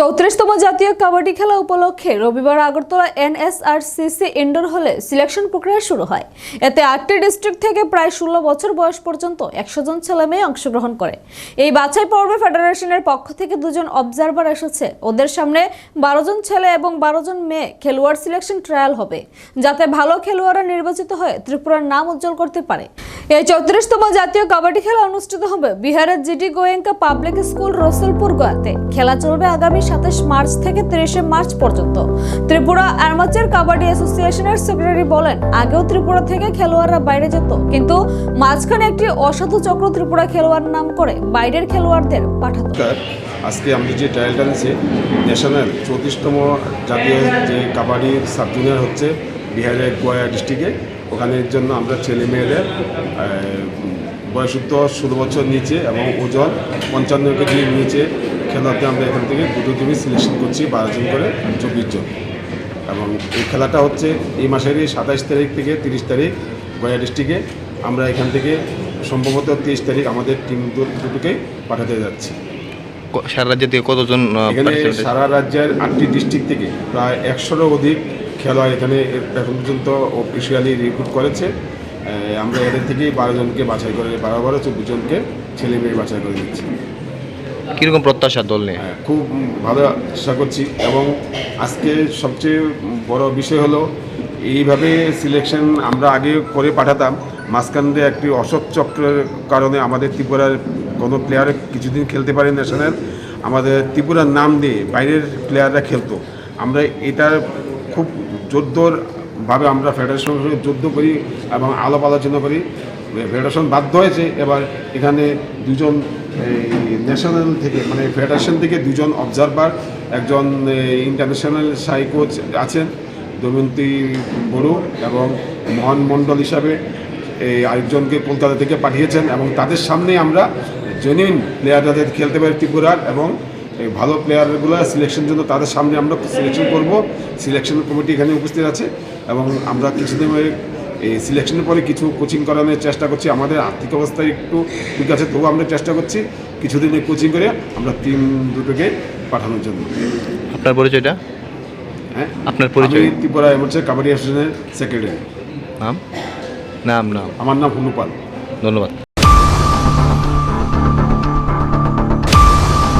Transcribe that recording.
চৌত্রিশতম জাতীয় কাবাডি খেলা উপলক্ষে রবিবার আগরতলা এনএসআরসিসি ইনডোর হলে সিলেকশন প্রক্রিয়া শুরু হয়। এতে আটটি ডিস্ট্রিক্ট থেকে প্রায় ষোলো বছর বয়স পর্যন্ত একশো জন ছেলে মেয়ে অংশগ্রহণ করে। এই বাছাই পর্বে ফেডারেশনের পক্ষ থেকে দুজন অবজারভার এসেছে। ওদের সামনে বারো জন ছেলে এবং বারো জন মেয়ে খেলোয়াড় সিলেকশন ট্রায়াল হবে, যাতে ভালো খেলোয়াড়রা নির্বাচিত হয়ে ত্রিপুরার নাম উজ্জ্বল করতে পারে। এই চৌত্রিশতম জাতীয় কাবাডি খেলা অনুষ্ঠিত হবে। বিহারের GD Goenka public school Rasulpur গোয়াতে। খেলা চলবে আগামী সাতাশ মার্চ থেকে তিরিশে মার্চ পর্যন্ত। ত্রিপুরা অ্যামাচার কাবাডি অ্যাসোসিয়েশনের সেক্রেটারি বলেন, আগেও ত্রিপুরা থেকে খেলোয়াড়রা বাইরে যেত, কিন্তু মাঝখানে একটি অসাধু চক্র ত্রিপুরা খেলোয়াড় নাম করে বাইরের খেলোয়াড়দের পাঠাতো। আজকে আমি যে ট্রায়ালটা নিয়েছি ন্যাশনাল চৌত্রিশতম জাতীয় যে কাবাডি সাব জুনিয়র হচ্ছে বিহারের গোয়া ডিস্ট্রিক্টে ওখানের জন্য আমরা ছেলে মেয়েদের বয়সুদ্ধ ষোলো বছর নিচে এবং ওজন পঞ্চান্ন কেজির নিচে খেলাতে আমরা এখান থেকে দুটো টিমই সিলেকশন করছি বারো জন করে চব্বিশ জন। এবং এই খেলাটা হচ্ছে এই মাসেরই সাতাশ তারিখ থেকে তিরিশ তারিখ গয়া ডিস্ট্রিক্টে আমরা এখান থেকে সম্ভবত তেইশ তারিখ আমাদের টিম দুটোকেই পাঠাতে যাচ্ছি। সারা রাজ্য থেকে কতজন? সারা রাজ্যের আটটি ডিস্ট্রিক্ট থেকে প্রায় একশোরও অধিক খেলোয়াড় এখানে এখন পর্যন্ত অফিসিয়ালি রিক্রুট করেছে। আমরা এদের থেকেই বারো জনকে বাছাই করে বারো বারো চব্বিশ জনকে ছেলে মেয়ে বাছাই করে দিচ্ছি। কীরকম প্রত্যাশা দল নিয়ে? হ্যাঁ, খুব ভালো আশা করছি এবং আজকে সবচেয়ে বড় বিষয় হলো এইভাবে সিলেকশন আমরা আগে করে পাঠাতাম। মাঝখান দিয়ে একটি অসৎ চক্রের কারণে আমাদের ত্রিপুরার কোনো প্লেয়ার কিছুদিন খেলতে পারে ন্যাশনাল আমাদের ত্রিপুরার নাম দিয়ে বাইরের প্লেয়াররা খেলতো। আমরা এটার খুব জোরদারভাবে আমরা ফেডারেশনের সঙ্গে যুদ্ধ করি এবং আলাপ আলোচনা করি। ফেডারেশন বাধ্য হয়েছে। এবার এখানে দুজন ন্যাশনাল থেকে মানে ফেডারেশন থেকে দুজন অবজারভার একজন ইন্টারন্যাশনাল সাই কোচ আছেন। দময়ন্তী বড়ু এবং মোহন মণ্ডল হিসাবে এই আরেকজনকে কলকাতা থেকে পাঠিয়েছেন এবং তাদের সামনে আমরা জেনুইন প্লেয়ার যাদের খেলতে পারে ত্রিপুরার এবং ভালো প্লেয়ারগুলো সিলেকশন জন্য তাদের সামনে আমরা সিলেকশন করব। সিলেকশন কমিটি এখানে উপস্থিত আছে এবং আমরা কিছুদিন এই সিলেকশনের পরে কিছু কোচিং করানোর চেষ্টা করছি। আমাদের আর্থিক অবস্থা একটু ঠিক আছে, তবুও আমরা চেষ্টা করছি কিছুদিন কোচিং করে আমরা টিম দুটোকে পাঠানোর জন্য। আপনার পরিচয়টা? হ্যাঁ? আপনার পরিচয়। আমি ত্রিপুরা হচ্ছে কাবাডি অ্যাসোসিয়েশনের সেক্রেটারি নাম? নাম নাম। আমার নাম ফুলুপাল ধন্যবাদ।